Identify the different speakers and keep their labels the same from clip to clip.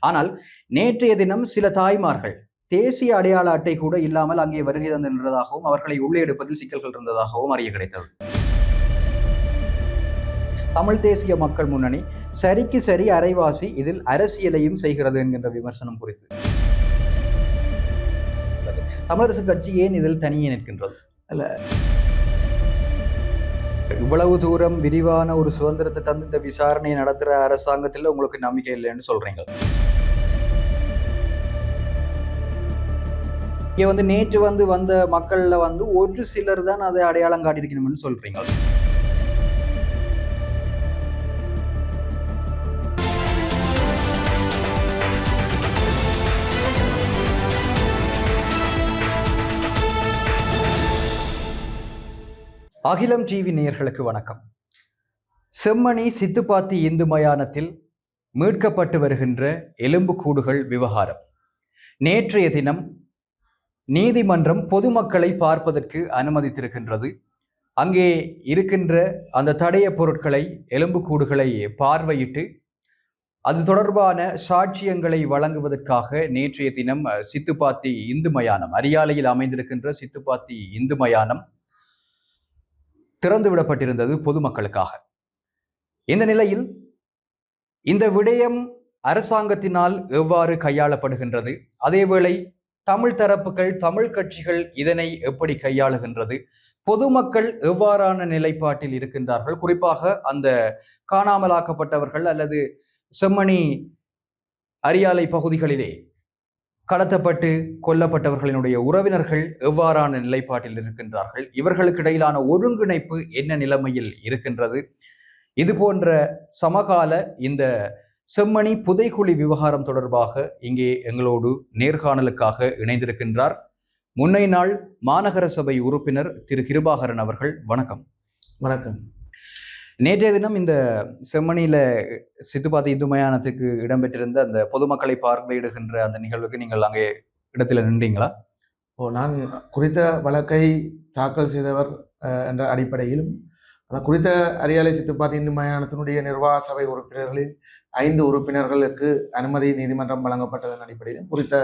Speaker 1: ஆனால் நேற்றைய தினம் சில தாய்மார்கள் தேசிய அடையாள அட்டை கூட இல்லாமல் அங்கே வருகை தந்து நின்றதாகவும் அவர்களை உள்ளே எடுப்பதில் சிக்கல்கள் இருந்ததாகவும் அறிய கிடைத்தது தமிழ் தேசிய மக்கள் முன்னணி சரிக்கு சரி அரைவாசி இதில் அரசியலையும் செய்கிறது என்கின்ற விமர்சனம் குறித்து தமிழரசு கட்சி ஏன் இதில் தனியே நிற்கின்றது
Speaker 2: அல்ல.
Speaker 1: இவ்வளவு தூரம் விரிவான ஒரு சுதந்திரத்தை தந்து இந்த விசாரணையை நடத்துற அரசாங்கத்தில் உங்களுக்கு நம்பிக்கை இல்லைன்னு சொல்கிறீங்க இங்க வந்து நேற்று வந்து வந்த மக்கள்ல வந்து ஒரு சிலர் தான் அதை அடையாளம் காட்டியிருக்கணும்னு சொல்கிறீங்க அகிலம் டிவி நேயர்களுக்கு வணக்கம். செம்மணி சித்துப்பாத்தி இந்து மயானத்தில் மீட்கப்பட்டு வருகின்ற எலும்புக்கூடுகள் விவகாரம். நேற்றைய தினம் நீதிமன்றம் பொதுமக்களை பார்ப்பதற்கு அனுமதித்திருக்கின்றது. அங்கே இருக்கின்ற அந்த தடைய பொருட்களை எலும்புக்கூடுகளை பார்வையிட்டு அது தொடர்பான சாட்சியங்களை வழங்குவதற்காக நேற்றைய தினம் சித்துப்பாத்தி இந்து மயானம் அரியாலையில் அமைந்திருக்கின்ற சித்துப்பாத்தி இந்து மயானம் திறந்து விடப்பட்டிருந்தது பொதுமக்களுக்காக. இந்த நிலையில் இந்த விடயம் அரசாங்கத்தினால் எவ்வாறு கையாளப்படுகின்றது? அதேவேளை தமிழ் தரப்புகள் தமிழ் கட்சிகள் இதனை எப்படி கையாளுகின்றது? பொதுமக்கள் எவ்வாறான நிலைப்பாட்டில் இருக்கின்றார்கள்? குறிப்பாக அந்த காணாமலாக்கப்பட்டவர்கள் அல்லது செம்மணி அரியாலை பகுதிகளிலே கடத்தப்பட்டு கொல்லப்பட்டவர்களினுடைய உறவினர்கள் எவ்வாறான நிலைப்பாட்டில் இருக்கின்றார்கள்? இவர்களுக்கு இடையிலான ஒருங்கிணைப்பு என்ன நிலைமையில் இருக்கின்றது? இது போன்ற சமகால இந்த செம்மணி புதைக்குழி விவகாரம் தொடர்பாக இங்கே எங்களோடு நேர்காணலுக்காக இணைந்திருக்கின்றார். முன்னை நாள் மாநகர சபை உறுப்பினர் திரு கிருபாகரன் அவர்கள். வணக்கம்.
Speaker 2: வணக்கம்.
Speaker 1: நேற்றைய தினம் இந்த செம்மணியில சித்துப்பாத்தி இந்து மயானத்துக்கு இடம்பெற்றிருந்த அந்த பொதுமக்களை பார்வையிடுகின்ற அந்த நிகழ்வுக்கு நீங்கள் அங்கே இடத்துல நின்றீங்களா?
Speaker 2: ஓ நான் குறித்த வழக்கை தாக்கல் செய்தவர் என்ற அடிப்படையிலும் குறித்த அரியாலை சித்துப்பாத்தி இந்து மயானத்தினுடைய நிர்வாக சபை உறுப்பினர்களில் ஐந்து உறுப்பினர்களுக்கு அனுமதி நீதிமன்றம் வழங்கப்பட்டதன் அடிப்படையிலும் குறித்த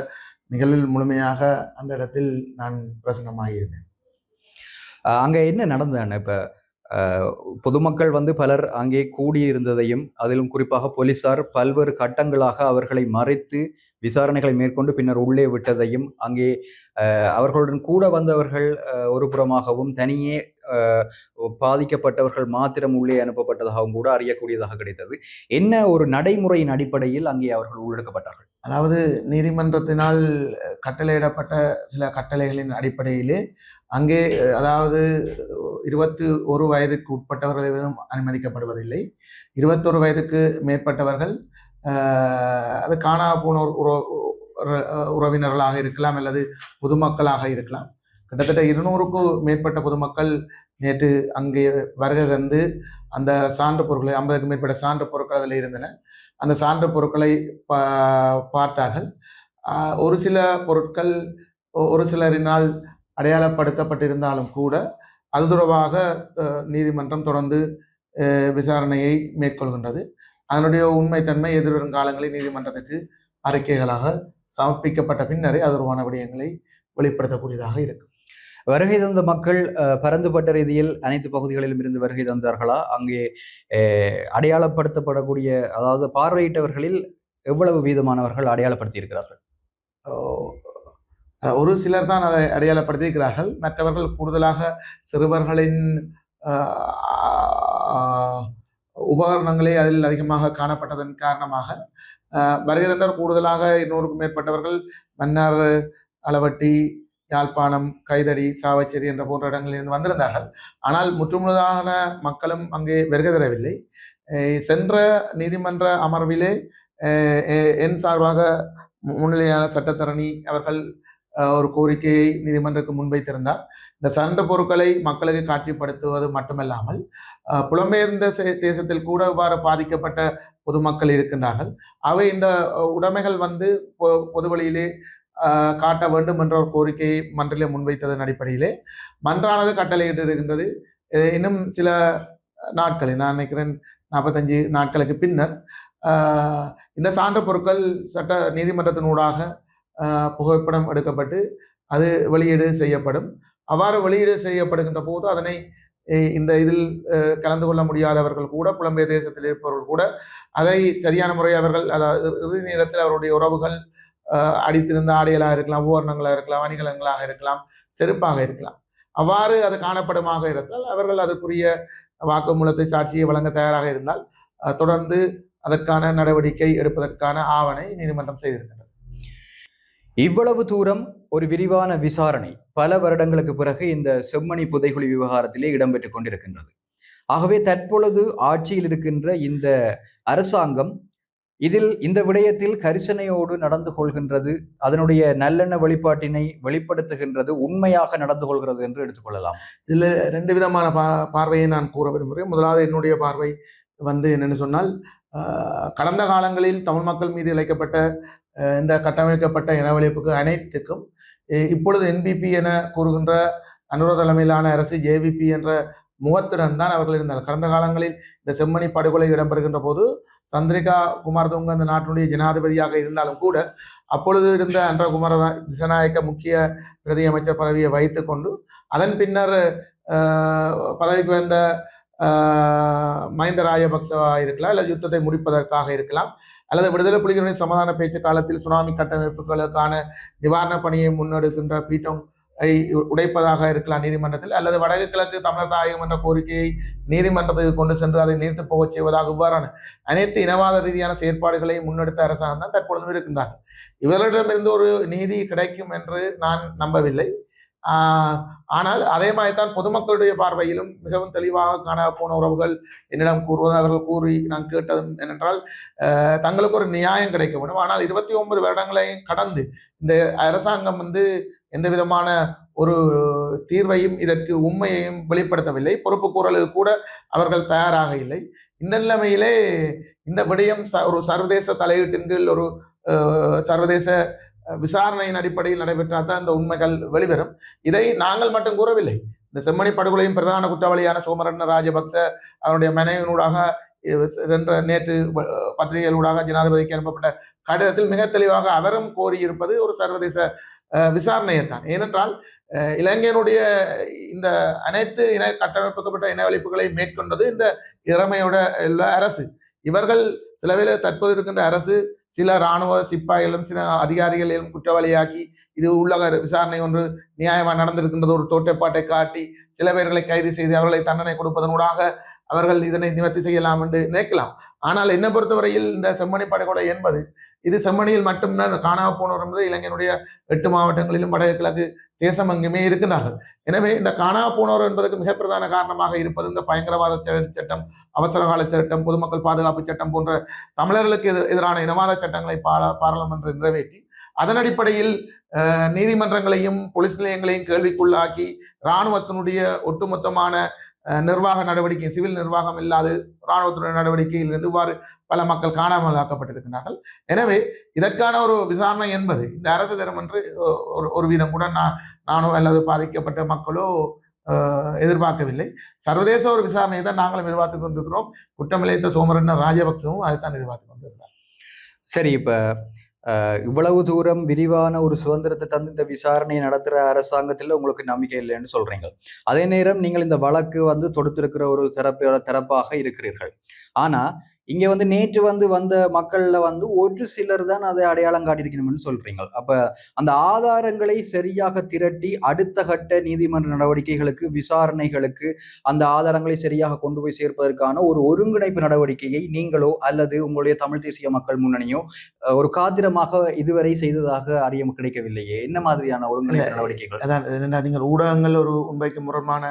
Speaker 2: நிகழ்வில் முழுமையாக அந்த இடத்தில் நான் பிரசன்னமாகியிருந்தேன்
Speaker 1: அங்க என்ன நடந்ததுன்னு இப்ப பொதுமக்கள் வந்து பலர் அங்கே கூடியிருந்ததையும் அதிலும் குறிப்பாக போலீசார் பல்வேறு கட்டங்களாக அவர்களை மறைத்து விசாரணைகளை மேற்கொண்டு பின்னர் உள்ளே விட்டதையும் அங்கே அவர்களுடன் கூட வந்தவர்கள் ஒரு புறமாகவும் தனியே பாதிக்கப்பட்டவர்கள் மாத்திரம் உள்ளே அனுப்பப்பட்டதாகவும் கூட அறியக்கூடியதாக கிடைத்தது. என்ன ஒரு நடைமுறையின் அடிப்படையில் அங்கே அவர்கள் உள்ளெடுக்கப்பட்டார்கள்?
Speaker 2: அதாவது நீதிமன்றத்தினால் கட்டளையிடப்பட்ட சில கட்டளைகளின் அடிப்படையிலே அங்கே அதாவது இருபத்தி ஒரு வயதுக்கு உட்பட்டவர்கள் எதுவும் அனுமதிக்கப்படுவதில்லை. இருபத்தொரு வயதுக்கு மேற்பட்டவர்கள் அது காணா போன உற- உறவினர்களாக இருக்கலாம் அல்லது பொதுமக்களாக இருக்கலாம். கிட்டத்தட்ட இருநூறுக்கும் மேற்பட்ட பொதுமக்கள் நேற்று அங்கே வருகை தந்து அந்த சான்று பொருட்களை ஐம்பதுக்கும் மேற்பட்ட சான்று பொருட்கள் அதில் இருந்தன. அந்த சான்று பொருட்களை பா பார்த்தார்கள். ஒரு சில பொருட்கள் ஒ- ஒரு சிலரினால் அடையாளப்படுத்தப்பட்டிருந்தாலும் கூட அது தொடர்பாக நீதிமன்றம் தொடர்ந்து விசாரணையை மேற்கொள்கின்றது. அதனுடைய உண்மைத்தன்மை எதிர்வரும் காலங்களில் நீதிமன்றத்துக்கு அறிக்கைகளாக சமர்ப்பிக்கப்பட்ட பின்னரே அது தொடர்பான விடயங்களை வெளிப்படுத்தக்கூடியதாக இருக்கும்.
Speaker 1: வருகை தந்த மக்கள் பரந்துபட்ட ரீதியில் அனைத்து பகுதிகளிலும் இருந்து வருகை தந்தார்களா? அங்கே அடையாளப்படுத்தப்படக்கூடிய அதாவது பார்வையிட்டவர்களில் எவ்வளவு வீதமானவர்கள் அடையாளப்படுத்தி இருக்கிறார்கள்
Speaker 2: ஒரு சிலர் தான் அதை அடையாளப்படுத்தியிருக்கிறார்கள். மற்றவர்கள் கூடுதலாக சிறுவர்களின் உபகரணங்களே அதில் அதிகமாக காணப்பட்டதன் காரணமாக வருகிறந்தர் கூடுதலாக இருநூறுக்கும் மேற்பட்டவர்கள் மன்னார் அளவட்டி யாழ்ப்பாணம் கைதடி சாவச்சேரி என்ற போன்ற இடங்களிலிருந்து வந்திருந்தார்கள். ஆனால் முற்றுமுழுதான மக்களும் அங்கே வருகை தரவில்லை. சென்ற நீதிமன்ற அமர்விலே என் சார்பாக முன்னிலையான சட்டத்தரணி அவர்கள் ஒரு கோரிக்கையை நீதிமன்றத்துக்கு முன்வைத்திருந்தார். இந்த சரண்ட பொருட்களை மக்களுக்கு காட்சிப்படுத்துவது மட்டுமல்லாமல் புலம்பெயர்ந்த தேசத்தில் கூட இவ்வாறு பாதிக்கப்பட்ட பொதுமக்கள் இருக்கின்றார்கள். அவை இந்த உடைமைகள் வந்து பொ- பொது வழியிலே காட்ட வேண்டும் என்ற ஒரு கோரிக்கையை மன்றிலே முன்வைத்ததன் அடிப்படையிலே மன்றானது கட்டளையிட்டு இருக்கின்றது இன்னும் சில நாட்களில் நான் நினைக்கிறேன் நாற்பத்தஞ்சு நாட்களுக்கு பின்னர் இந்த சான்று பொருட்கள் சட்ட நீதிமன்றத்தினூடாக புகைப்படம் எடுக்கப்பட்டு அது வெளியீடு செய்யப்படும். அவ்வாறு வெளியீடு செய்யப்படுகின்ற போது அதனை இந்த இதில் கலந்து கொள்ள முடியாதவர்கள் கூட புலம்பெயர் தேசத்தில் இருப்பவர்கள் கூட அதை சரியான முறை அவர்கள் அதாவது இறுதி நேரத்தில் அவருடைய உறவுகள் அடித்திருந்த ஆடைகளாக இருக்கலாம் உபகரணங்களாக இருக்கலாம் அணிகலன்களாக இருக்கலாம் செருப்பாக இருக்கலாம். அவ்வாறு அது காணப்படுமாக இருந்தால் அவர்கள் அதுக்குரிய வாக்குமூலத்தை சாட்சியை வழங்க தயாராக இருந்தால் தொடர்ந்து அதற்கான நடவடிக்கை எடுப்பதற்கான ஆவணை நீதிமன்றம் செய்திருக்கின்றது.
Speaker 1: இவ்வளவு தூரம் ஒரு விரிவான விசாரணை பல வருடங்களுக்கு பிறகு இந்த செம்மணி புதைகுழி விவகாரத்திலே இடம்பெற்றுக் கொண்டிருக்கின்றது. ஆகவே தற்பொழுது ஆட்சியில் இருக்கின்ற இந்த அரசாங்கம் இதில் இந்த விடயத்தில் கரிசனையோடு நடந்து கொள்கின்றது அதனுடைய நல்லெண்ண வெளிப்பாட்டினை வெளிப்படுத்துகின்றது உண்மையாக நடந்து கொள்கிறது என்று எடுத்துக்கொள்ளலாம்
Speaker 2: இதில் ரெண்டு விதமான பா பார்வையை நான் கூற விரும்புகிறேன். முதலாவது என்னுடைய பார்வை வந்து என்னென்னு சொன்னால் கடந்த காலங்களில் தமிழ் மக்கள் மீது இழைக்கப்பட்ட இந்த கட்டமைக்கப்பட்ட இனவழிப்புக்கு அனைத்துக்கும் இப்பொழுது என்பிபி என கூறுகின்ற அனுர தலைமையிலான அரசு ஜேவிபி என்ற முகத்துடன் தான் அவர்கள் இருந்தார் கடந்த காலங்களில் இந்த செம்மணி படுகொலை இடம்பெறுகின்ற போது சந்திரிகா குமாரதுங்க அந்த நாட்டினுடைய ஜனாதிபதியாக இருந்தாலும் கூட அப்பொழுது இருந்த அன்ற குமார திசநாயக்க முக்கிய பிரதி அமைச்சர் பதவியை வைத்துக்கொண்டு அதன் பின்னர் பதவிக்கு வந்த மஹிந்த ராஜபக்சவாக இருக்கலாம் அல்லது யுத்தத்தை முடிப்பதற்காக இருக்கலாம் அல்லது விடுதலை புலிகளின் சமாதான பேச்சு காலத்தில் சுனாமி கட்டமைப்புகளுக்கான நிவாரணப் பணியை முன்னெடுக்கின்ற பீட்டம் ஐ உடைப்பதாக இருக்கலாம் நீதிமன்றத்தில் அல்லது வடக்கு கிழக்கு தமிழர் தாயகம் என்ற கோரிக்கையை நீதிமன்றத்துக்கு கொண்டு சென்று அதை நீர்த்து போகச் செய்வதாக இவ்வாறான அனைத்து இனவாத ரீதியான செயற்பாடுகளை முன்னெடுத்த அரசாங்கம் தான் தற்பொழுதும் இருக்கின்றார்கள். இவர்களிடமிருந்து ஒரு நீதி கிடைக்கும் என்று நான் நம்பவில்லை. ஆனால் அதே மாதிரி தான் பொதுமக்களுடைய பார்வையிலும் மிகவும் தெளிவாக காண போன உறவுகள் என்னிடம் கூறுவது அவர்கள் கூறி நான் கேட்டதும் என்னென்றால் தங்களுக்கு ஒரு நியாயம் கிடைக்க வேண்டும். ஆனால் இருபத்தி ஒன்பது வருடங்களையும் கடந்து இந்த அரசாங்கம் வந்து எந்த விதமான ஒரு தீர்வையும் இதற்கு உண்மையையும் வெளிப்படுத்தவில்லை. பொறுப்பு கூறலுக்கு கூட அவர்கள் தயாராக இல்லை. இந்த நிலைமையிலே இந்த விடயம் ச- ஒரு சர்வதேச தலையீட்டின் கீழ் ஒரு சர்வதேச விசாரணையின் அடிப்படையில் நடைபெற்றால் தான் இந்த உண்மைகள் வெளிவரும். இதை நாங்கள் மட்டும் கூறவில்லை. இந்த செம்மணி படுகொலையின் பிரதான குற்றவாளியான சோமரட்ன ராஜபக்ச அவருடைய மனைவினூடாக சென்ற நேற்று பத்திரிகைகளூடாக ஜனாதிபதிக்கு அனுப்பப்பட்ட கடிதத்தில் மிக தெளிவாக அவரும் கோரியிருப்பது ஒரு சர்வதேச விசாரணையைத்தான். ஏனென்றால் அஹ், இலங்கையினுடைய இந்த அனைத்து இன கட்டமைப்புக்கப்பட்ட இனவழிப்புகளை மேற்கொண்டது இந்த இறமையோட உள்ள அரசு. இவர்கள் சில தற்போது இருக்கின்ற அரசு சில இராணுவ சிப்பாய்களும் சில அதிகாரிகளையும் குற்றவாளியாக்கி இது உள்ளக விசாரணை ஒன்று நியாயமாக நடந்திருக்கின்றது ஒரு தோட்டப்பாட்டை காட்டி சில பேர்களை கைது செய்து அவர்களை தண்டனை கொடுப்பதனூடாக அவர்கள் இதனை நிவர்த்தி செய்யலாம் என்று நினைக்கலாம். ஆனால் என்னை பொறுத்தவரையில் இந்த செம்மணி படுகொலை என்பது இது செம்மணியில் மட்டும்தான் காணாம போனவர் என்பது இலங்கையினுடைய எட்டு மாவட்டங்களிலும் வடகிழக்கு தேசம் அங்குமே இருக்கின்றார்கள். எனவே இந்த காணாம போனவர் என்பதற்கு மிக பிரதான காரணமாக இருப்பது இந்த பயங்கரவாத ச- சட்டம் அவசரகால சட்டம் பொதுமக்கள் பாதுகாப்பு சட்டம் போன்ற தமிழர்களுக்கு எதிர்- எதிரான இனவாத சட்டங்களை பாரா- பாராளுமன்றம் நிறைவேற்றி அதன் அடிப்படையில் நீதிமன்றங்களையும் போலீஸ் நிலையங்களையும் கேள்விக்குள்ளாக்கி இராணுவத்தினுடைய ஒட்டுமொத்தமான நிர்வாக நடவடிக்கை சிவில் நிர்வாகம் இல்லாது இராணுவத்தினுடைய நடவடிக்கையிலிருந்து இவ்வாறு பல மக்கள் காணாமல் ஆக்கப்பட்டிருக்கிறார்கள் எனவே இதற்கான ஒரு விசாரணை என்பது இந்த அரசு தினம் என்று ஒரு ஒரு விதம் கூட நான் நானோ அல்லது பாதிக்கப்பட்ட மக்களோ எதிர்பார்க்கவில்லை. சர்வதேச ஒரு விசாரணையை தான் நாங்களும் எதிர்பார்த்து கொண்டிருக்கிறோம். குற்றமிழைத்த சோமரண்ண ராஜபக்சவும் அதைத்தான் எதிர்பார்த்து கொண்டிருக்கிறார்.
Speaker 1: சரி இப்போ இவ்வளவு தூரம் விரிவான ஒரு சுதந்திரத்தை தந்து இந்த விசாரணையை நடத்துகிற அரசாங்கத்தில் உங்களுக்கு நம்பிக்கை இல்லைன்னு சொல்றீங்க. அதே நேரம் நீங்கள் இந்த வழக்கு வந்து தொடுத்திருக்கிற ஒரு தரப்பு தரப்பாக இருக்கிறீர்கள். ஆனால் இங்க வந்து நேற்று வந்து வந்த மக்கள்ல வந்து ஒரு சிலர் தான் அதை அடையாளம் காட்டியிருக்கணும்னு சொல்றீங்க. அப்ப அந்த ஆதாரங்களை சரியாக திரட்டி அடுத்த கட்ட நீதிமன்ற நடவடிக்கைகளுக்கு விசாரணைகளுக்கு அந்த ஆதாரங்களை சரியாக கொண்டு போய் சேர்ப்பதற்கான ஒரு ஒருங்கிணைப்பு நடவடிக்கையை நீங்களோ அல்லது உங்களுடைய தமிழ் தேசிய மக்கள் முன்னணியோ ஒரு காத்திரமாக இதுவரை செய்ததாக அறிய கிடைக்கவில்லையே. என்ன மாதிரியான ஒருங்கிணைப்பு நடவடிக்கைகள்?
Speaker 2: அதான் நீங்கள் ஊடகங்கள் ஒரு உண்மைக்கு முரணமான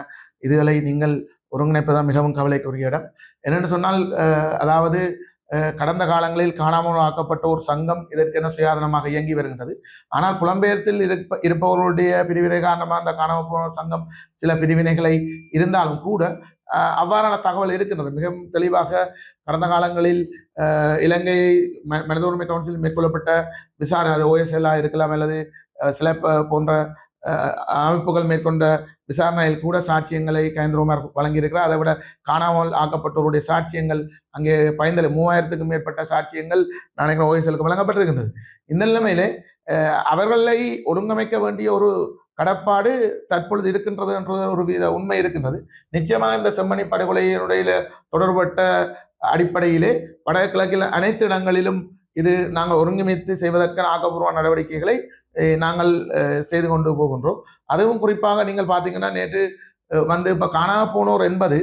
Speaker 2: இதுகளை நீங்கள் ஒருங்கிணைப்பதான் மிகவும் கவலைக்குரிய இடம். என்னென்னு சொன்னால் அதாவது கடந்த காலங்களில் காணாமல் ஆக்கப்பட்ட ஒரு சங்கம் இதற்கென சுயாதனமாக இயங்கி வருகின்றது. ஆனால் புலம்பெயர்த்தில் இருப்ப இருப்பவர்களுடைய பிரிவினை காரணமாக அந்த காணாமல் போன சங்கம் சில பிரிவினைகளை இருந்தாலும் கூட அவ்வாறான தகவல் இருக்கின்றது. மிகவும் தெளிவாக கடந்த காலங்களில் இலங்கை மனித உரிமை கவுன்சில் மேற்கொள்ளப்பட்ட விசாரணை அது ஓஎஸ்எல்லாக இருக்கலாம் அல்லது சில போன்ற அமைப்புகள் மேற்கொண்ட விசாரணையில் கூட சாட்சியங்களை கயந்திரகுமார் வழங்கியிருக்கிறார். அதை விட காணாமல் ஆக்கப்பட்டோருடைய சாட்சியங்கள் அங்கே பயந்தல மூவாயிரத்துக்கும் மேற்பட்ட சாட்சியங்கள் நினைக்கிற ஓஎஸ்எலுக்கு வழங்கப்பட்டிருக்கின்றது. இந்த நிலைமையிலே அவர்களை ஒழுங்கமைக்க வேண்டிய ஒரு கடப்பாடு தற்பொழுது இருக்கின்றது என்ற ஒரு வித உண்மை இருக்கின்றது. நிச்சயமாக இந்த செம்மணி படுகொலையினுடைய தொடர்பட்ட அடிப்படையிலே வடகிழக்கில் அனைத்து இடங்களிலும் இது நாங்கள் ஒருங்கிணைத்து செய்வதற்கான ஆக்கப்பூர்வ நடவடிக்கைகளை நாங்கள் செய்து கொண்டு போகின்றோம். அதுவும் குறிப்பாக நீங்கள் பார்த்தீங்கன்னா நேற்று வந்து இப்போ காணாம போனோர் என்பது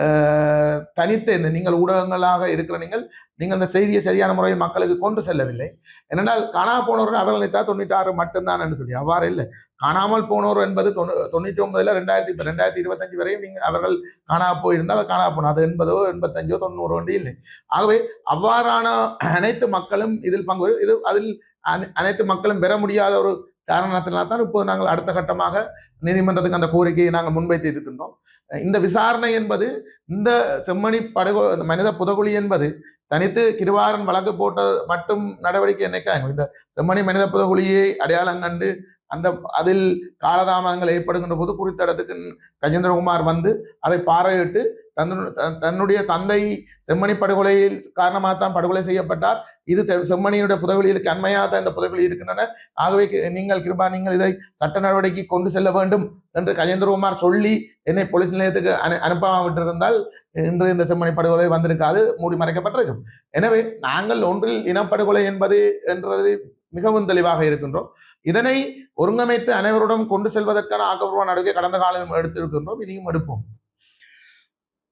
Speaker 2: அஹ், தனித்த இந்த நீங்கள் ஊடகங்களாக இருக்கிற நீங்கள் நீங்கள் அந்த செய்தியை சரியான முறையில் மக்களுக்கு கொண்டு செல்லவில்லை. ஏனென்றால் காணாமல் போனோர் அவர்கள் நினைத்தா தொண்ணூற்றி ஆறு மட்டும்தான் என்று சொல்லி அவ்வாறு இல்லை. காணாமல் போனோர் என்பது தொண்ணூ தொண்ணூற்றி ஒன்பதுல ரெண்டாயிரத்தி இப்போ ரெண்டாயிரத்தி இருபத்தஞ்சு வரையும் நீங்கள் அவர்கள் காணா போயிருந்தால் காணா போனோம் அது எண்பதோ எண்பத்தஞ்சோ தொண்ணூறு ஒன்று இல்லை. ஆகவே அவ்வாறான அனைத்து மக்களும் இதில் பங்கு இது அதில் அனைத்து மக்களும் பெற முடியாத ஒரு காரணத்தினால் தான் இப்போது நாங்கள் அடுத்த கட்டமாக நீதிமன்றத்துக்கு அந்த கோரிக்கையை நாங்கள் முன்வைத்து இருக்கின்றோம். இந்த விசாரணை என்பது இந்த செம்மணி படுகொ இந்த மனித புதகுழி என்பது தனித்து கிருவாரன் வழக்கு போட்ட மட்டும் நடவடிக்கை என்னைக்காங்க இந்த செம்மணி மனித புதகுழியை அடையாளம் கண்டு அந்த அதில் காலதாமதங்கள் ஏற்படுகின்ற போது குறித்த இடத்துக்கு கஜேந்திரகுமார் வந்து அதை பார்வையிட்டு தன்னுடைய தந்தை செம்மணி படுகொலையில் காரணமாக தான் படுகொலை செய்யப்பட்டார். இது செம்மணியினுடைய புதவிகளுக்கு அண்மையாக தான் இந்த புதவிகள் இருக்கின்றன. ஆகவே நீங்கள் கிருபா நீங்கள் இதை சட்ட நடவடிக்கை கொண்டு செல்ல வேண்டும் என்று கஜேந்திரகுமார் சொல்லி என்னை போலீஸ் நிலையத்துக்கு அனு அனுப்பாமல் விட்டிருந்தால் இன்று இந்த செம்மணி படுகொலை வந்திருக்காது. மூடி மறைக்கப்பட்டிருக்கும். எனவே நாங்கள் ஒன்றில் இனப்படுகொலை என்பது என்றது மிகவும் தெளிவாக இருக்கின்றோம். இதனை ஒருங்கமைத்து அனைவருடன் கொண்டு செல்வதற்கான ஆக்கப்பூர்வ நடவடிக்கை கடந்த காலம் எடுத்திருக்கின்றோம். இனியும் எடுப்போம்.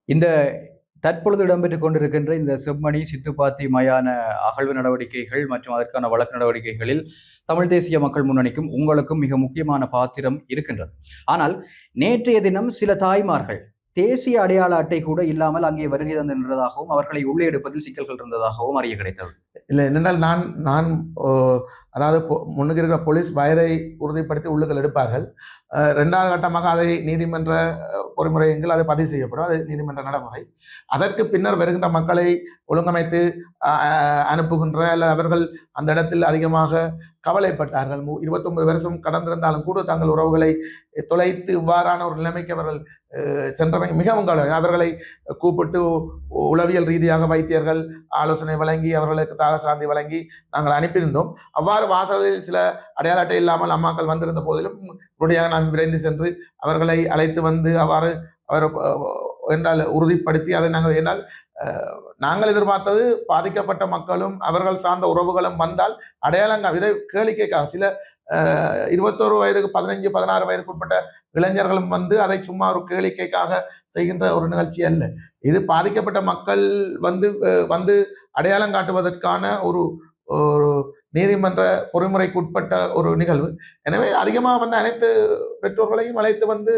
Speaker 1: இந்த தற்பொழுது இடம்பெற்றுக் கொண்டிருக்கின்ற இந்த செம்மணி சித்துப்பாத்தி மயான அகழ்வு நடவடிக்கைகள் மற்றும் அதற்கான வழக்கு நடவடிக்கைகளில் தமிழ் தேசிய மக்கள் முன்னணிக்கும் உங்களுக்கும் மிக முக்கியமான பாத்திரம் இருக்கின்றது. ஆனால் நேற்றைய தினம் சில தாய்மார்கள் தேசிய அடையாள அட்டை கூட இல்லாமல் அங்கே வருகை தந்து நின்றதாகவும் அவர்களை உள்ளே எடுப்பதில் சிக்கல்கள் இருந்ததாகவும் அறிய கிடைத்தது.
Speaker 2: இல்லை என்னென்னால் நான் நான் அதாவது முன்னுக்கு இருக்கிற போலீஸ் வயதை உறுதிப்படுத்தி உள்ளுக்கள் எடுப்பார்கள். ரெண்டாவது கட்டமாக அதை நீதிமன்ற பொறிமுறையங்கள் அதை பதிவு செய்யப்படும். அது நீதிமன்ற நடைமுறை. அதற்கு பின்னர் வருகின்ற மக்களை ஒழுங்கமைத்து அனுப்புகின்ற அல்ல அவர்கள் அந்த இடத்தில் அதிகமாக கவலைப்பட்டார்கள். மு- 29 வருஷம் கடந்திருந்தாலும் கூட தங்கள் உறவுகளை தொலைத்து இவ்வாறான ஒரு நிலைமைக்கு அவர்கள் சென்றமை மிகவும் கவலை அவர்களை கூப்பிட்டு உளவியல் ரீதியாக வைத்தியர்கள் ஆலோசனை வழங்கி அவர்களுக்கு தாகசாந்தி வழங்கி நாங்கள் அனுப்பியிருந்தோம். அவ்வாறு வாசலில் சில அடையாள அட்டை இல்லாமல் அம்மாக்கள் வந்திருந்த போதிலும் உடனடியாக நாம் விரைந்து சென்று அவர்களை அழைத்து வந்து அவ்வாறு அவர் என்றால் உறுதிப்படுத்தி அதை நாங்கள் என்னால் நாங்கள் எதிர்பார்த்தது பாதிக்கப்பட்ட மக்களும் அவர்கள் சார்ந்த உறவுகளும் வந்தால் அடையாளங்க இதை கேளிக்கைக்காக சில இருபத்தோரு வயதுக்கு பதினஞ்சு பதினாறு வயதுக்கு உட்பட்ட இளைஞர்களும் வந்து அதை சும்மா ஒரு கேளிக்கைக்காக செய்கின்ற ஒரு நிகழ்ச்சி அல்ல. இது பாதிக்கப்பட்ட மக்கள் வந்து வந்து அடையாளம் காட்டுவதற்கான ஒரு ஒரு நீதிமன்ற பொறிமுறைக்கு உட்பட்ட ஒரு நிகழ்வு. எனவே அதிகமாக வந்து அனைத்து பெற்றோர்களையும் அழைத்து வந்து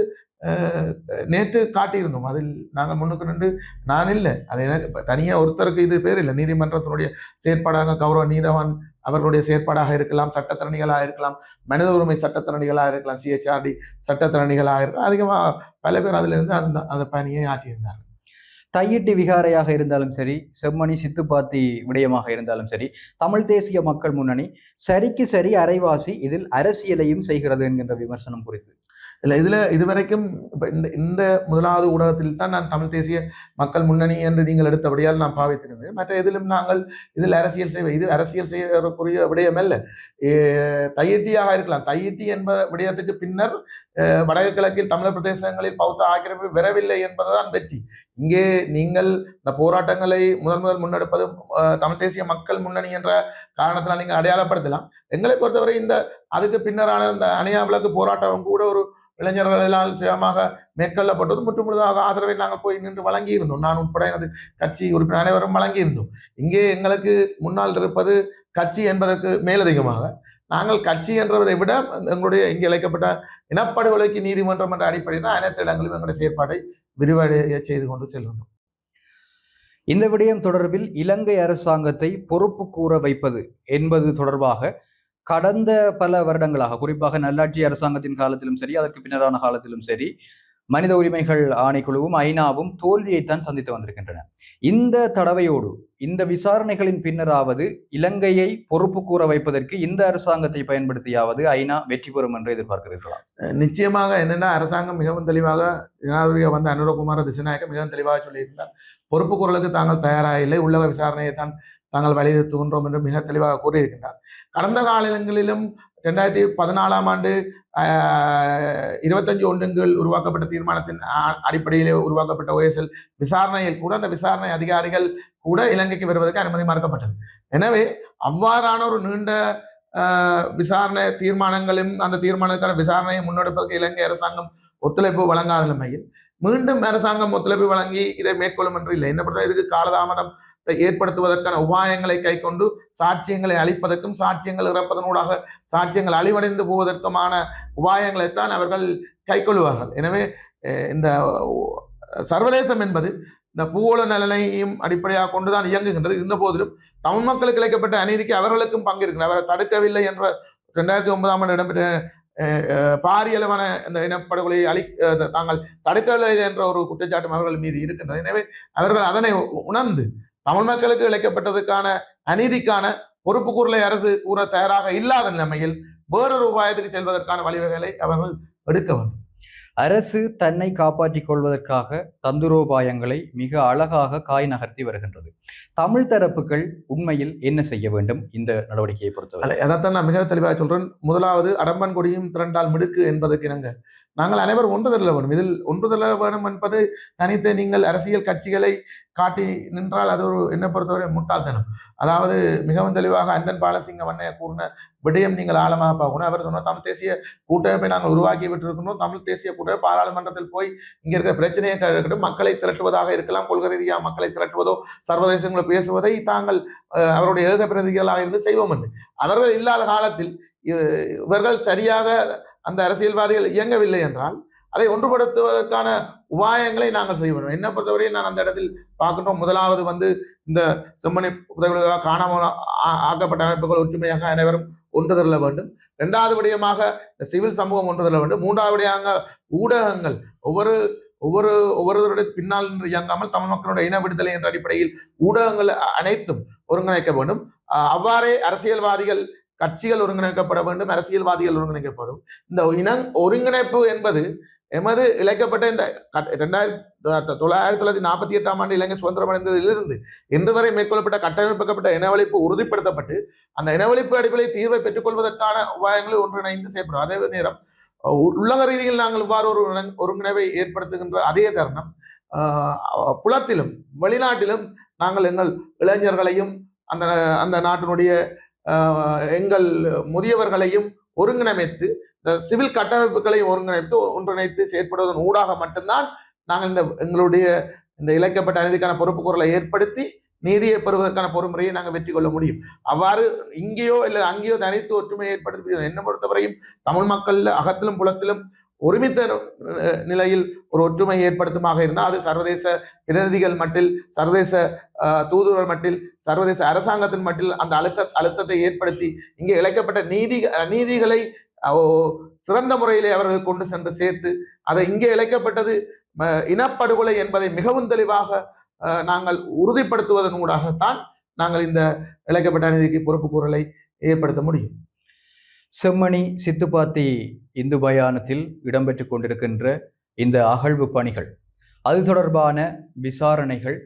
Speaker 2: நேற்று காட்டியிருந்தோம். அதில் நாங்கள் முன்னுக்கு நின்று நான் இல்லை. அது தனியாக ஒருத்தருக்கு இது பேர் இல்லை. நீதிமன்றத்தினுடைய செயற்பாடாக கௌரவ நீதவான் அவர்களுடைய செயற்பாடாக இருக்கலாம் சட்டத்திறனிகளாக இருக்கலாம் மனித உரிமை சட்டத்திறனிகளாக இருக்கலாம் சிஹெச்ஆர்டி சட்டத்திறனிகளாக இருக்கலாம். அதிகமாக பல பேர் அதிலிருந்து அந்த அந்த பணியை ஆற்றியிருந்தார்கள்.
Speaker 1: தையிட்டு விகாரையாக இருந்தாலும் சரி செம்மணி சித்துப்பாத்தி விடயமாக இருந்தாலும் சரி தமிழ் தேசிய மக்கள் முன்னணி சரிக்கு சரி அரைவாசி இதில் அரசியலையும் செய்கிறது என்கின்ற விமர்சனம் குறித்து.
Speaker 2: இல்லை இதில் இதுவரைக்கும் இப்போ இந்த இந்த முதலாவது ஊடகத்தில் தான் நான் தமிழ் தேசிய மக்கள் முன்னணி என்று நீங்கள் எடுத்தபடியால் நான் பாவித்திருந்தேன். மற்ற எதிலும் நாங்கள் இதில் அரசியல் செய்வோம் இது அரசியல் செய்யக்கூடிய விடயம் அல்ல. தையிட்டியாக இருக்கலாம். தையிட்டி என்ப விடயத்துக்கு பின்னர் வடகிழக்கில் வடக்கு கிழக்கில் தமிழர் பிரதேசங்களில் பௌத்த ஆக்கிரமிப்பு வரவில்லை என்பதுதான் வெற்றி. இங்கே நீங்கள் இந்த போராட்டங்களை முதல் முதல் முன்னெடுப்பது தமிழ் தேசிய மக்கள் முன்னணி என்ற காரணத்தினால் நீங்கள் அடையாளப்படுத்தலாம். எங்களை பொறுத்தவரை இந்த அதுக்கு பின்னரான இந்த அணையா விளக்கு போராட்டம் கூட ஒரு இளைஞர்களால் சுயமாக மேற்கொள்ளப்பட்டது முற்றுமுழுதாக ஆதரவை நாங்கள் போய் நின்று வழங்கியிருந்தோம். நான் உட்பட எனது கட்சி உறுப்பினர் அனைவரும் வழங்கியிருந்தோம். இங்கே எங்களுக்கு முன்னால் இருப்பது கட்சி என்பதற்கு மேலதிகமாக நாங்கள் கட்சி என்றதை விட எங்களுடைய இங்கே அழைக்கப்பட்ட இனப்படுகொலைக்கு நீதிமன்றம் என்ற அடிப்படையில் தான் அனைத்து இடங்களிலும் எங்களுடைய செயற்பாட்டை விரிவடைய செய்து கொண்டு செல்கின்றோம்.
Speaker 1: இந்த விடயம் தொடர்பில் இலங்கை அரசாங்கத்தை பொறுப்பு கூற வைப்பது என்பது தொடர்பாக கடந்த பல வருடங்களாக குறிப்பாக நல்லாட்சி அரசாங்கத்தின் காலத்திலும் சரி அதற்கு பின்னரான காலத்திலும் சரி மனித உரிமைகள் ஆணைக்குழுவும் ஐநாவும் தோல்வியைத்தான் சந்தித்து வந்திருக்கின்றன. இந்த தடவையோடு இந்த விசாரணைகளின் பின்னராவது இலங்கையை பொறுப்பு கூற வைப்பதற்கு இந்த அரசாங்கத்தை பயன்படுத்தியாவது ஐநா வெற்றி பெறும் என்று எதிர்பார்க்கிறீர்களா?
Speaker 2: நிச்சயமாக என்னென்னா அரசாங்கம் மிகவும் தெளிவாக ஜனாதிபதியாக வந்த அனுரகுமார திசுநாயக்க மிகவும் தெளிவாக சொல்லியிருந்தார் பொறுப்பு குரலுக்கு தாங்கள் தயாராக இல்லை உள்ளக விசாரணையை தான் தாங்கள் வலியுறுத்துகின்றோம் என்று மிக தெளிவாக கூறியிருக்கின்றார் கடந்த காலங்களிலும் ரெண்டாயிரத்தி பதினாலாம் ஆண்டு இருபத்தஞ்சு ஒன்றுங்கள் உருவாக்கப்பட்ட தீர்மானத்தின் அடிப்படையில் அடிப்படையிலே உருவாக்கப்பட்ட ஓஎஸ்எல் விசாரணையில் கூட அந்த விசாரணை அதிகாரிகள் கூட இலங்கைக்கு வருவதற்கு அனுமதி மறுக்கப்பட்டது. எனவே அவ்வாறான ஒரு நீண்ட விசாரணை தீர்மானங்களும் அந்த தீர்மானத்துக்கான விசாரணையை முன்னெடுப்பதற்கு இலங்கை அரசாங்கம் ஒத்துழைப்பு வழங்காத நிலைமையில் மீண்டும் அரசாங்கம் ஒத்துழைப்பு வழங்கி இதை மேற்கொள்ளும் என்று இல்லை. என்ன பண்ணுறது இதுக்கு காலதாமதம் ஏற்படுத்துவதற்கான உபாயங்களை கைக்கொண்டு சாட்சியங்களை அழிப்பதற்கும் சாட்சியங்கள் இறப்பதனூடாக சாட்சியங்கள் அழிவடைந்து போவதற்குமான உபாயங்களைத்தான் அவர்கள் கைக்கொள்வார்கள். எனவே இந்த சர்வதேசம் என்பது இந்த பூகோள நலனையும் அடிப்படையாக கொண்டுதான் இயங்குகின்றது. இருந்த போதிலும் தமிழ் மக்களுக்கு இழைக்கப்பட்ட அநீதிக்கு அவர்களுக்கும் பங்கு இருக்கிறது அவரை தடுக்கவில்லை என்ற ரெண்டாயிரத்தி ஒன்பதாம் ஆண்டு இடம்பெற்ற பாரியளவான இந்த இனப்படுகொலையை அளி தாங்கள் தடுக்கவில்லை என்ற ஒரு குற்றச்சாட்டும் அவர்கள் மீது இருக்கின்றது. எனவே அவர்கள் அதனை உணர்ந்து தமிழ் மக்களுக்கு இழைக்கப்பட்டதுக்கான அநீதிக்கான பொறுப்பு கூறலை அரசு கூற தயாராக இல்லாத நிலைமையில் வேறொரு உபாயத்துக்கு செல்வதற்கான வழிவகைகளை அவர்கள் எடுக்க வேண்டும்.
Speaker 1: அரசு தன்னை காப்பாற்றிக் கொள்வதற்காக தந்துரோபாயங்களை மிக அழகாக காய் நகர்த்தி வருகின்றது. தமிழ் தரப்புகள் உண்மையில் என்ன செய்ய வேண்டும் இந்த நடவடிக்கையை பொறுத்தவரை?
Speaker 2: அதைத்தான் நான் மிக தெளிவாக சொல்றேன். முதலாவது அடம்பன் கொடியும் திரண்டால் மிடுக்கு என்பதற்கு இணங்க. நாங்கள் அனைவரும் ஒன்று தரல வேணும். இதில் ஒன்று தரல வேணும் என்பது தனித்து நீங்கள் அரசியல் கட்சிகளை காட்டி நின்றால் அது ஒரு என்னை பொறுத்தவரை முட்டாள்தனம். அதாவது மிகவும் தெளிவாக அண்ணன் பாலசிங்க வண்ணைய கூறின விடயம் நீங்கள் ஆழமாக பார்க்கணும். அவர் சொன்ன தமிழ் தேசிய கூட்டமைப்பை நாங்கள் உருவாக்கி விட்டிருக்கணும் தமிழ் தேசிய கூட்டமைப்பு பாராளுமன்றத்தில் போய் இங்கே இருக்கிற பிரச்சனையை இருக்கட்டும் மக்களை திரட்டுவதாக இருக்கலாம். கொள்கை ரீதியாக மக்களை திரட்டுவதோ சர்வதேசங்களை பேசுவதை தாங்கள் அவருடைய ஏக பிரதிகளாக இருந்து செய்வோம் என்று. அவர்கள் இல்லாத காலத்தில் இ- இவர்கள் சரியாக அந்த அரசியல்வாதிகள் இயங்கவில்லை என்றால் அதை ஒன்றுபடுத்துவதற்கான உபாயங்களை நாங்கள் செய்ய வேண்டும். என்னை பொறுத்தவரையும் நான் அந்த இடத்தில் பார்க்கின்றோம். முதலாவது வந்து இந்த செம்மணி உதவிகளாக காணாமல் ஆ- ஆக்கப்பட்ட அமைப்புகள் ஒற்றுமையாக அனைவரும் ஒன்று தரல வேண்டும். இரண்டாவது விடயமாக இந்த சிவில் சமூகம் ஒன்று தரல வேண்டும். மூன்றாவது விடயமாக ஊடகங்கள் ஒவ்வொரு ஒவ்வொரு ஒவ்வொருவருடைய பின்னால் நின்று இயங்காமல் தமிழ் மக்களுடைய இன விடுதலை என்ற அடிப்படையில் ஊடகங்கள் அனைத்தும் ஒருங்கிணைக்க வேண்டும். அவ்வாறே அரசியல்வாதிகள் கட்சிகள் ஒருங்கிணைக்கப்பட வேண்டும் அரசியல்வாதிகள் ஒருங்கிணைக்கப்படும். இந்த இன ஒருங்கிணைப்பு என்பது எமது இழைக்கப்பட்ட இந்த கட்- ரெண்டாயிரத்தி தொள்ளாயிரத்தி தொள்ளாயிரத்தி நாற்பத்தி எட்டாம் ஆண்டு இலங்கை சுதந்திரம் அடைந்ததிலிருந்து இன்று வரை மேற்கொள்ளப்பட்ட கட்டமைப்புக்கப்பட்ட இனவழிப்பு உறுதிப்படுத்தப்பட்டு அந்த இனவழிப்பு அடிப்படையில் தீர்வை பெற்றுக்கொள்வதற்கான உபாயங்களை ஒன்றிணைந்து செய்யப்படும் அதே நேரம் உள்ளக ரீதியில் நாங்கள் இவ்வாறு ஒரு ஒருங்கிணைவை ஏற்படுத்துகின்ற அதே தருணம் புலத்திலும் வெளிநாட்டிலும் நாங்கள் எங்கள் இளைஞர்களையும் அந்த அந்த நாட்டினுடைய எங்கள் முதியவர்களையும் ஒருங்கிணைத்து இந்த சிவில் கட்டமைப்புகளையும் ஒருங்கிணைத்து ஒன்றிணைத்து செயற்படுவதன் ஊடாக மட்டும்தான் நாங்கள் இந்த எங்களுடைய இந்த இழைக்கப்பட்ட அநீதிக்கான பொறுப்பு குரலை ஏற்படுத்தி நீதியை பெறுவதற்கான பொறுமுறையை நாங்கள் வெற்றி கொள்ள முடியும். அவ்வாறு இங்கேயோ இல்லை அங்கேயோ தனித்து ஒற்றுமையை ஏற்படுத்தி என்ன பொறுத்தவரையும் தமிழ் மக்கள் அகத்திலும் புலத்திலும் ஒருமித்த நிலையில் ஒரு ஒற்றுமை ஏற்படுத்துமாக இருந்தால் அது சர்வதேச பிரதிநிதிகள் மட்டில் சர்வதேச தூதுவர் மட்டில் சர்வதேச அரசாங்கத்தின் மட்டில் அந்த அழுத்த அழுத்தத்தை ஏற்படுத்தி இங்கே இழைக்கப்பட்ட நீதி நீதிகளை சிறந்த முறையிலே அவர்கள் கொண்டு சென்று சேர்த்து அதை இங்கே இழைக்கப்பட்டது ம- இனப்படுகொலை என்பதை மிகவும் தெளிவாக நாங்கள் உறுதிப்படுத்துவதன் ஊடாகத்தான் நாங்கள் இந்த இழைக்கப்பட்ட நீதிக்கு பொறுப்பு கூறலை ஏற்படுத்த முடியும்.
Speaker 1: செம்மணி சித்துப்பாத்தி இந்து பயானத்தில் இடம்பெற்று கொண்டிருக்கின்ற இந்த அகழ்வு பணிகள். அது தொடர்பான விசாரணைகள்.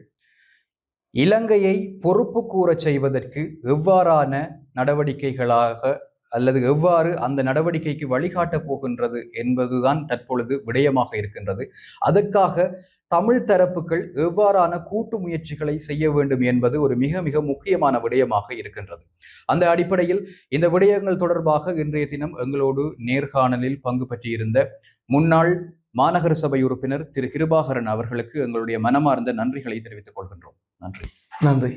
Speaker 1: இலங்கையை பொறுப்பு கூறச் செய்வதற்கு எவ்வாறான நடவடிக்கைகளாக அல்லது எவ்வாறு அந்த நடவடிக்கைக்கு வழிகாட்டப் போகின்றது என்பதுதான் தற்பொழுது விடயமாக இருக்கின்றது. அதற்காக தமிழ் தரப்புகள் எவ்வாறான கூட்டு முயற்சிகளை செய்ய வேண்டும் என்பது ஒரு மிக மிக முக்கியமான விடயமாக இருக்கின்றது. அந்த அடிப்படையில் இந்த விடயங்கள் தொடர்பாக இன்றைய தினம் எங்களோடு நேர்காணலில் பங்கு பற்றியிருந்த முன்னாள் மாநகர சபை உறுப்பினர் திரு கிருபாகரன் அவர்களுக்கு எங்களுடைய மனமார்ந்த நன்றிகளை தெரிவித்துக் கொள்கின்றோம். நன்றி.
Speaker 2: நன்றி.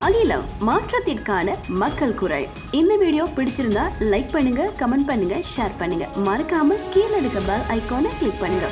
Speaker 3: அகிலம் மாற்றத்திற்கான மக்கள் குரல். இந்த வீடியோ பிடிச்சிருந்தா லைக் பண்ணுங்க கமெண்ட் பண்ணுங்க ஷேர் பண்ணுங்க. மறக்காம கீழே இருக்க பெல் ஐகானை கிளிக் பண்ணுங்க.